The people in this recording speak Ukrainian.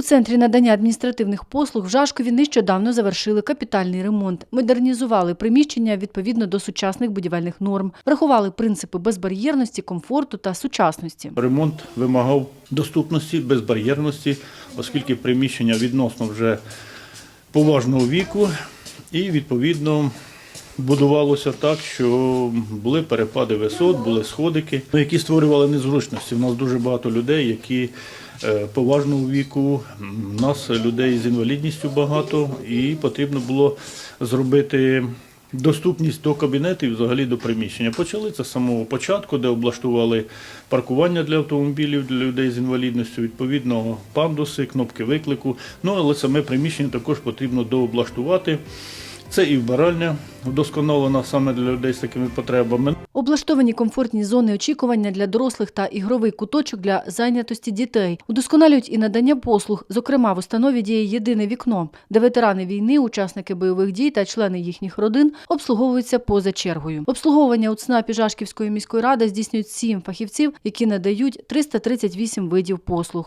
У центрі надання адміністративних послуг в Жашкові нещодавно завершили капітальний ремонт, модернізували приміщення відповідно до сучасних будівельних норм, врахували принципи безбар'єрності, комфорту та сучасності. Ремонт вимагав доступності, безбар'єрності, оскільки приміщення відносно вже поважного віку і відповідно будувалося так, що були перепади висот, були сходики, ну, які створювали незручності. У нас дуже багато людей, які е, поважного віку. У нас людей з інвалідністю багато, і потрібно було зробити. Доступність до кабінету і взагалі до приміщення. Почали це з самого початку, де облаштували паркування для автомобілів для людей з інвалідністю, відповідно пандуси, кнопки виклику. Ну але саме приміщення також потрібно дооблаштувати. Це і вбиральня вдосконалена саме для людей з такими потребами. Облаштовані комфортні зони очікування для дорослих та ігровий куточок для зайнятості дітей. Удосконалюють і надання послуг. Зокрема, в установі діє єдине вікно, де ветерани війни, учасники бойових дій та члени їхніх родин обслуговуються поза чергою. Обслуговування у ЦНАПі Жашківської міської ради здійснюють сім фахівців, які надають 338 видів послуг.